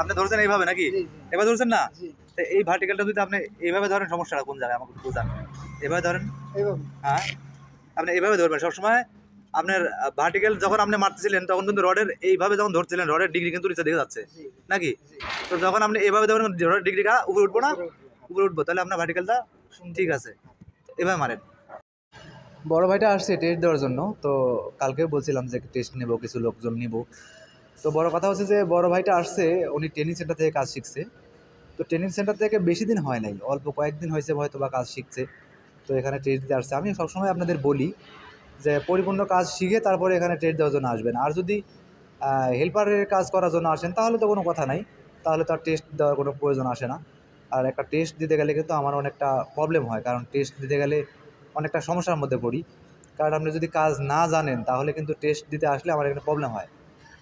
আপনি ধরছেন এইভাবে নাকি? এবার ধরছেন না? তো এই ভার্টিক্যালটা যদি আপনি এইভাবে ধরেন সমস্যাটা কোন জায়গায়? আমাকে বোঝান। এভাবে ধরেন। হ্যাঁ? আপনি এইভাবে ধরবেন। সবসময় আপনার ভার্টিক্যাল যখন আপনি মারতেছিলেন তখন কিন্তু রডের এইভাবে যখন ধরছিলেন রডের ডিগ্রি কিন্তু নিচে দিকে যাচ্ছে। নাকি? তো যখন আপনি এইভাবে ধরেন রডের ডিগ্রিটা উপরে উঠবো না? উপরে উঠবো তাহলে আপনার ভার্টিক্যালটা ঠিক আছে। এভাবে মারেন। বড় ভাইটা আসছে টেস্ট দেওয়ার জন্য। তো কালকে বলছিলাম যে টেস্ট নেব কিছু লোকজন নিব। তো বড় কথা হচ্ছে যে, বড় ভাইটা আসছে, উনি ট্রেনিং সেন্টার থেকে কাজ শিখছে। তো ট্রেনিং সেন্টার থেকে বেশি দিন হয় নাই, অল্প কয়েকদিন হয়েছে হয়তো বা কাজ শিখছে। তো এখানে টেস্ট দিতে আসছে। আমি সবসময় আপনাদের বলি যে, পরিপূর্ণ কাজ শিখে তারপরে এখানে টেস্ট দেওয়ার জন্য আসবেন। আর যদি হেল্পারের কাজ করার জন্য আসেন, তাহলে তো কোনো কথা নাই। তাহলে তার টেস্ট দেওয়ার কোনো প্রয়োজন আসে না। আর একটা টেস্ট দিতে গেলে কিন্তু আমার অনেকটা প্রবলেম হয়, কারণ টেস্ট দিতে গেলে অনেকটা সমস্যার মধ্যে পড়ি। কারণ আপনি যদি কাজ না জানেন, তাহলে কিন্তু টেস্ট দিতে আসলে আমার এখানে প্রবলেম হয়।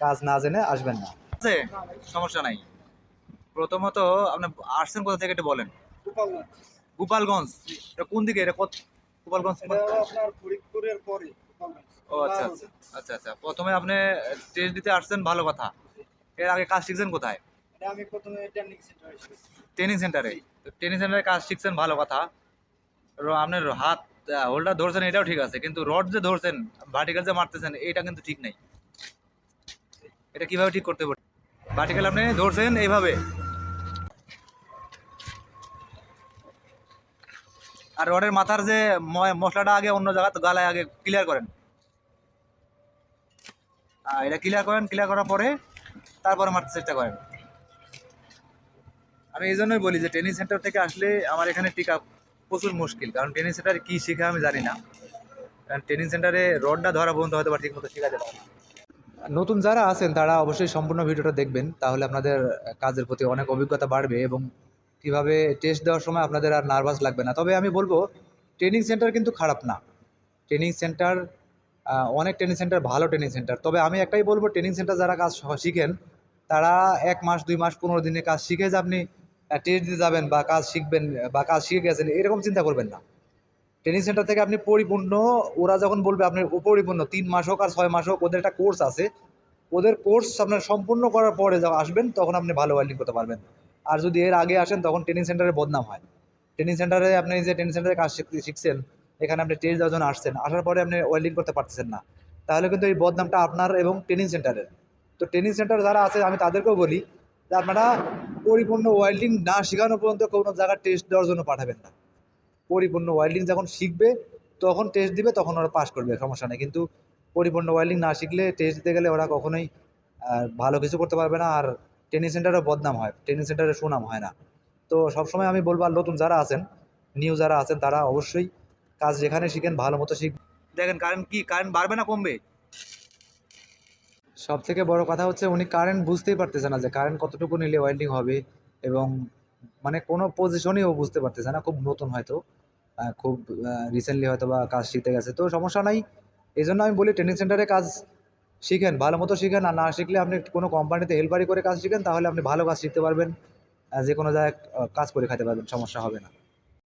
কাজ না জেনে আসবেন না। আছে সমস্যা নাই। প্রথমত আপনি আসছেন কোথা থেকে একটু বলেন। গোপালগঞ্জ। গোপালগঞ্জ এটা কোন দিকে? এটা গোপালগঞ্জ ফরিদপুরের পরে ও আচ্ছা আচ্ছা আচ্ছা আচ্ছা। প্রথমে আপনি টেস্ট দিতে আসছেন ভালো কথা। এর আগে কাজ শিখছেন কোথায়? আমি প্রথমে ট্রেনিং সেন্টারে ট্রেনিং সেন্টারে ট্রেনিং সেন্টারে কাজ শিখছেন ভালো কথা। আপনার হাত হোল্ডার ধরছেন এটাও ঠিক আছে। কিন্তু রড যে ধরছেন ভার্টিক্যাল যে মারতেছেন এটা কিন্তু ঠিক নাই। এটা কীভাবে ঠিক করতে পারি? ভার্টিক্যাল আপনি ধরছেন এইভাবে। আর রডের মাথার যে মশলাটা আগে অন্য জায়গা গালায় আগে ক্লিয়ার করেন। এটা ক্লিয়ার করেন ক্লিয়ার করার পরে তারপরে মারতে চেষ্টা করেন। আমি এই জন্যই বলি যে ট্রেনিং সেন্টার থেকে আসলে আমার এখানে টিকা প্রচুর মুশকিল, কারণ ট্রেনিং সেন্টারে কী শেখা আমি জানি না। কারণ ট্রেনিং সেন্টারে রডটা ধরা পর্যন্ত হয়তো বা ঠিক মতো শেখা যাবে না। নতুন যারা আছেন, তারা অবশ্যই সম্পূর্ণ ভিডিওটা দেখবেন। তাহলে আপনাদের কাজের প্রতি অনেক অভিজ্ঞতা বাড়বে এবং কীভাবে টেস্ট দেওয়ার সময় আপনাদের আর নার্ভাস লাগবে না। তবে আমি বলব ট্রেনিং সেন্টার কিন্তু খারাপ না। ট্রেনিং সেন্টার অনেক ট্রেনিং সেন্টার ভালো ট্রেনিং সেন্টার তবে আমি একটাই বলব ট্রেনিং সেন্টার যারা কাজ শিখেন, তারা এক মাস, দুই মাস, পনেরো দিনে কাজ শিখে যে আপনি টেস্ট দিতে যাবেন বা কাজ শিখবেন, বা কাজ শিখে গেছেন, এরকম চিন্তা করবেন না। ট্রেনিং সেন্টার থেকে আপনি পরিপূর্ণ, ওরা যখন বলবে আপনি পরিপূর্ণ তিন মাস হোক আর ছয় মাস হোক, ওদের একটা কোর্স আছে। ওদের কোর্স আপনার সম্পূর্ণ করার পরে যখন আসবেন, তখন আপনি ভালো ওয়েল্ডিং করতে পারবেন। আর যদি এর আগে আসেন, তখন ট্রেনিং সেন্টারে বদনাম হয়। ট্রেনিং সেন্টারে আপনি যে ট্রেনিং সেন্টারে কাজ শিখ- শিখছেন, এখানে আপনি টেস্ট দেওয়ার জন্য আসছেন, আসার পরে আপনি ওয়েল্ডিং করতে পারতেছেন না। তাহলে কিন্তু এই বদনামটা আপনার এবং ট্রেনিং সেন্টারের তো ট্রেনিং সেন্টার যারা আছে, আমি তাদেরকেও বলি যে আপনারা পরিপূর্ণ ওয়েল্ডিং না শেখানো পর্যন্ত কোনো জায়গায় টেস্ট দেওয়ার জন্য পাঠাবেন না। পরিপূর্ণ ওয়েল্ডিং যখন শিখবে, তখন টেস্ট দিবে, তখন ওরা পাস করবে, সমস্যা নেই। কিন্তু পরিপূর্ণ ওয়েল্ডিং না শিখলে টেস্ট দিতে গেলে ওরা কখনোই ভালো কিছু করতে পারবে না। আর ট্রেনিং সেন্টারে বদনাম হয় ট্রেনিং সেন্টারে সুনাম হয় না। তো সবসময় আমি বলব, আর নতুন যারা আছেন নিউ যারা আছেন, তারা অবশ্যই কাজ যেখানে শিখেন, ভালো মতো শিখ দেখেন কারেন্ট কি কারেন্ট বাড়বে না কমবে? সব থেকে বড় কথা হচ্ছে, উনি কারেন্ট বুঝতেই পারতেছে না যে কারেন্ট কতটুকু নিলে ওয়েল্ডিং হবে এবং মানে কোনো পজিশনই ও বুঝতে পারতেছে না, খুব নতুন হয়তো খুব রিসেন্টলি হয়তো বা কাজ শিখতে গেছে। তো সমস্যা নাই এই জন্য আমি বলি ট্রেনিং সেন্টারে কাজ শিখেন, ভালো মতো শিখেন, আর না শিখলে আপনি কোনো কোম্পানিতে হেল্পারি করে কাজ শিখেন, তাহলে আপনি ভালো কাজ শিখতে পারবেন যে কোনো জায়গায় কাজ করে খাতে পারবেন, সমস্যা হবে না।